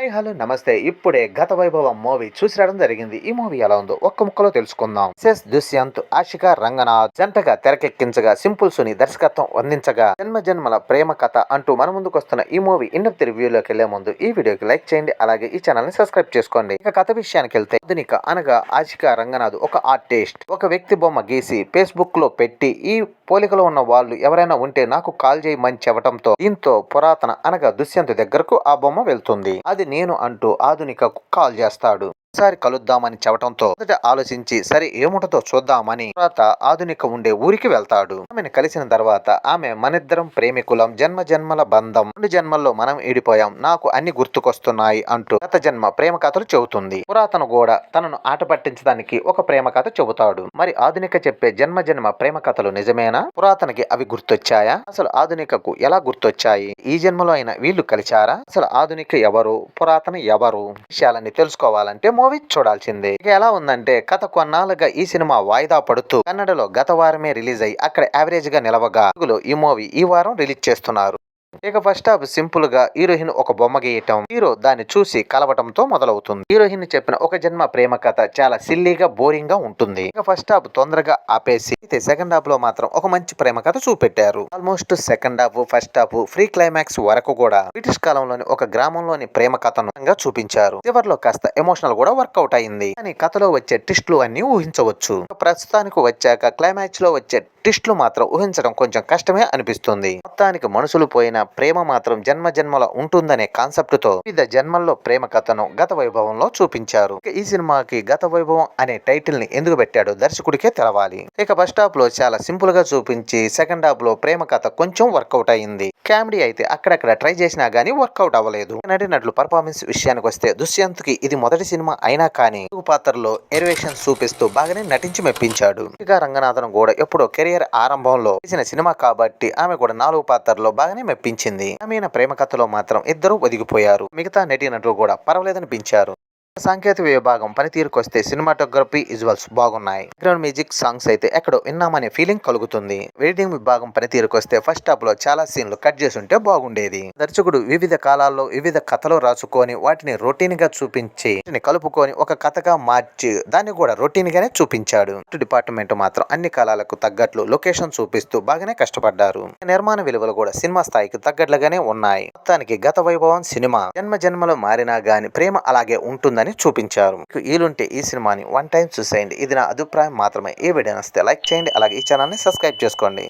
Hi hello నమస్తే. ఇప్పుడే గత వైభవం మూవీ చూసి రావడం జరిగింది. ఈ మూవీ ఎలా ఉందో ఒక్క ముక్కలో తెలుసుకుందాం. సెస్ దుష్యంత్ ఆశిక రంగనాథ్. జంటగా తెరకెక్కించగా సింపుల్ సుని దర్శకత్వం అందించగా జన్మ జన్మల ప్రేమ కథ అంటూ మన ముందుకు వస్తున్న ఈ మూవీ ఇన్నప్ రివ్యూలోకి వెళ్ళే ముందు ఈ వీడియోకి లైక్ చేయండి. అలాగే ఈ ఛానల్ని సబ్స్క్రైబ్ చేసుకోండి. ఇక కథ విషయానికి వెళ్తే ఆధునిక అనగా ఆశిక రంగనాథ్ ఒక ఆర్టిస్ట్. ఒక వ్యక్తి బొమ్మ గీసి ఫేస్బుక్లో పెట్టి ఈ పోలికలో ఉన్న వాళ్ళు ఎవరైనా ఉంటే నాకు కాల్ చేయమని చెప్పడంతో దీంతో పురాతన అనగా దుష్యంత్ దగ్గరకు ఆ బొమ్మ వెళ్తుంది. అది నేను అంటూ ఆధునికకు కాల్ చేస్తాడు. ఒకసారి కలుద్దామని చెప్పడంతో మొదట ఆలోచించి సరే ఏముంటుందో చూద్దామని తర్వాత ఆధునిక ఉండే ఊరికి వెళ్తాడు. ఆమెను కలిసిన తర్వాత ఆమె మనిద్దరం ప్రేమికులం. జన్మ జన్మల బంధం. రెండు జన్మల్లో మనం ఈడిపోయాం నాకు అన్ని గుర్తుకొస్తున్నాయి అంటూ గత జన్మ ప్రేమ కథలు చెబుతుంది. పురాతన కూడా తనను ఆట పట్టించడానికి ఒక ప్రేమ కథ చెబుతాడు. మరి ఆధునిక చెప్పే జన్మ జన్మ ప్రేమ కథలు నిజమేనా? పురాతనకి అవి గుర్తొచ్చాయా? అసలు ఆధునికకు ఎలా గుర్తొచ్చాయి? ఈ జన్మలో అయినా వీళ్ళు కలిచారా అసలు ఆధునిక ఎవరు? పురాతన ఎవరు? విషయాలన్నీ తెలుసుకోవాలంటే మూవీ చూడాల్సిందే. ఇక ఎలా ఉందంటే గత కొన్నాళ్ళుగా ఈ సినిమా వాయిదా పడుతూ కన్నడలో గత వారమే రిలీజ్ అయ్యి అక్కడ యావరేజ్గా నిలవగా. తెలుగులో ఈ మూవీ ఈ వారం రిలీజ్ చేస్తున్నారు. ఇక ఫస్ట్ హాఫ్ సింపుల్గా హీరోయిన్ ఒక బొమ్మ గీయటం. హీరో దాన్ని చూసి కలవటంతో మొదలవుతుంది. హీరోయిన్ చెప్పిన ఒక జన్మ ప్రేమ కథ చాలా సిల్లీగా బోరింగ్గా ఉంటుంది. ఇక ఫస్ట్ హాఫ్ తొందరగా ఆపేసి అయితే సెకండ్ హాఫ్లో మాత్రం ఒక మంచి ప్రేమ కథ చూపెట్టారు. Almost second half first half pre climax వరకు కూడా బ్రిటిష్ కాలంలోని ఒక గ్రామంలోని ప్రేమ కథను చూపించారు. చివరిలో కాస్త ఎమోషనల్ కూడా వర్కౌట్ అయింది. కానీ కథలో వచ్చే ట్విస్ట్లు అన్ని ఊహించవచ్చు. ప్రస్తుతానికి వచ్చాక క్లైమాక్స్లో వచ్చే ట్విస్ట్లు మాత్రం ఊహించడం కొంచెం కష్టమే అనిపిస్తుంది. మొత్తానికి మనుషులు పోయిన ప్రేమ మాత్రం జన్మ జన్మల ఉంటుందనే కాన్సెప్ట్తో వివిధ జన్మల్లో ప్రేమ కథను గత వైభవంలో చూపించారు. ఈ సినిమాకి గత వైభవం అనే టైటిల్ని ఎందుకు పెట్టాడో దర్శకుడికే తెలవాలి. ఇక ఫస్ట్ హాఫ్లో చాలా సింపుల్గా చూపించి సెకండ్ హాఫ్లో ప్రేమ కథ కొంచెం వర్కౌట్ అయింది. కామెడీ అయితే అక్కడక్కడ ట్రై చేసినా గానీ వర్కౌట్ అవ్వలేదు. నటినట్లు పర్ఫార్మెన్స్ విషయానికి వస్తే దుష్యంత్కి ఇది మొదటి సినిమా అయినా కానీ పాత్రలో ఎరివేషన్ చూపిస్తూ బాగానే నటించి మెప్పించాడు. ఇక రంగనాథన్ కూడా ఎప్పుడో కెరీర్ కెరియర్ ఆరంభంలో చేసిన సినిమా కాబట్టి ఆమె కూడా నాలుగు పాత్రల్లో బాగానే మెప్పించింది. ఆమె ప్రేమ కథలో మాత్రం ఇద్దరు ఒదిగిపోయారు. మిగతా నటీనటులు కూడా పర్వాలేదనిపించారు. సాంకేతిక విభాగం పనితీరుకొస్తే సినిమాటోగ్రఫీ విజువల్స్ బాగున్నాయి. బ్యాక్గ్రౌండ్ మ్యూజిక్ సాంగ్స్ అయితే ఎక్కడో విన్నామనే ఫీలింగ్ కలుగుతుంది. ఎడిటింగ్ విభాగం పనితీరుకొస్తే ఫస్ట్ హాఫ్లో చాలా సీన్లు కట్ చేసి ఉంటే బాగుండేది. దర్శకుడు వివిధ కాలాల్లో వివిధ కథలు రాసుకొని వాటిని రొటీన్గా చూపించి కలుపుకొని ఒక కథగా మార్చి దాన్ని కూడా రొటీన్ గానే చూపించాడు డిపార్ట్మెంట్ మాత్రం అన్ని కాలాలకు తగ్గట్లు లొకేషన్ చూపిస్తూ బాగానే కష్టపడ్డారు. నిర్మాణ విలువలు కూడా సినిమా స్థాయికి తగ్గట్లుగానే ఉన్నాయి. మొత్తానికి గత వైభవం సినిమా. జన్మ జన్మలో మారినా గాని ప్రేమ అలాగే ఉంటుంది ఉందని చూపించారు. వీలుంటే ఈ సినిమాని వన్ టైం చూసేయండి. ఇది నా అభిప్రాయం మాత్రమే. ఈ వీడియో నచ్చితే లైక్ చేయండి. అలాగే ఈ ఛానల్ని సబ్స్క్రైబ్ చేసుకోండి.